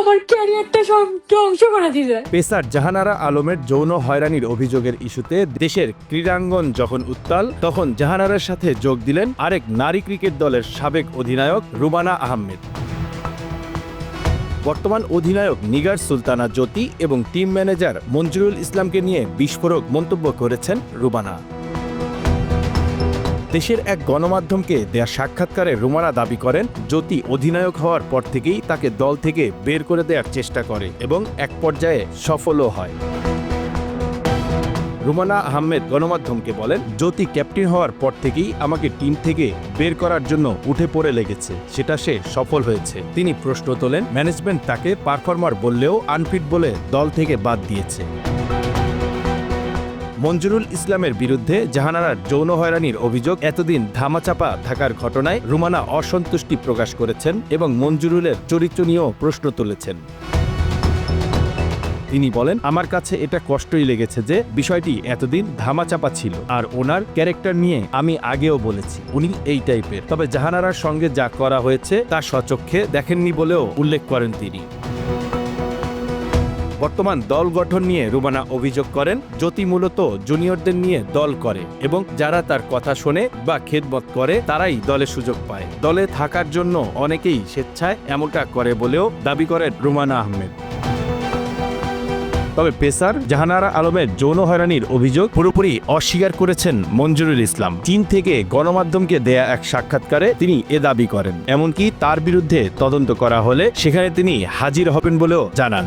আমার ক্যারিয়ারটা ধ্বংস করে দিলে পেসার জাহানারা আলমের যৌন হয়রানির অভিযোগের ইস্যুতে দেশের ক্রীড়াঙ্গন যখন উত্তাল, তখন জাহানারার সাথে যোগ দিলেন আরেক নারী ক্রিকেট দলের সাবেক অধিনায়ক রুবানা আহমেদ। বর্তমান অধিনায়ক নিগার সুলতানা জ্যোতি এবং টিম ম্যানেজার মঞ্জুরুল ইসলামকে নিয়ে বিস্ফোরক মন্তব্য করেছেন রুবানা। দেশের এক গণমাধ্যমকে দেয়া সাক্ষাৎকারে রুমানা দাবি করেন, জ্যোতি অধিনায়ক হওয়ার পর থেকেই তাকে দল থেকে বের করে দেওয়ার চেষ্টা করে এবং এক পর্যায়ে সফলও হয়। রুমানা আহমেদ গণমাধ্যমকে বলেন, জ্যোতি ক্যাপ্টেন হওয়ার পর থেকেই আমাকে টিম থেকে বের করার জন্য উঠে পড়ে লেগেছে, সেটা সে সফল হয়েছে। তিনি প্রশ্ন তোলেন, ম্যানেজমেন্ট তাকে পারফর্মার বললেও আনফিট বলে দল থেকে বাদ দিয়েছে। মঞ্জুরুল ইসলামের বিরুদ্ধে জাহানারার যৌন হয়রানির অভিযোগ এতদিন ধামাচাপা থাকার ঘটনায় রুমানা অসন্তুষ্টি প্রকাশ করেছেন এবং মঞ্জুরুলের চরিত্র নিয়েও প্রশ্ন তুলেছেন। তিনি বলেন, আমার কাছে এটা কষ্টই লেগেছে যে বিষয়টি এতদিন ধামাচাপা ছিল আর ওনার ক্যারেক্টার নিয়ে আমি আগেও বলেছি, উনি এই টাইপের। তবে জাহানারার সঙ্গে যা করা হয়েছে তা সচক্ষে দেখেননি বলেও উল্লেখ করেন তিনি। বর্তমান দল গঠন নিয়ে রুবানা অভিযোগ করেন, জ্যোতি মূলত জুনিয়রদের নিয়ে দল করে এবং যারা তার কথা শোনে বা খেদমত করে, তারাই দলে সুযোগ পায়। দলে থাকার জন্য অনেকেই স্বেচ্ছায় এমনটা করে বলেও দাবি করেন রুমানা আহমেদ। তবে পেসার জাহানারা আলমের যৌন হয়রানির অভিযোগ পুরোপুরি অস্বীকার করেছেন মঞ্জুরুল ইসলাম। চীন থেকে গণমাধ্যমকে দেয়া এক সাক্ষাৎকারে তিনি এ দাবি করেন। এমনকি তার বিরুদ্ধে তদন্ত করা হলে সেখানে তিনি হাজির হবেন বলেও জানান।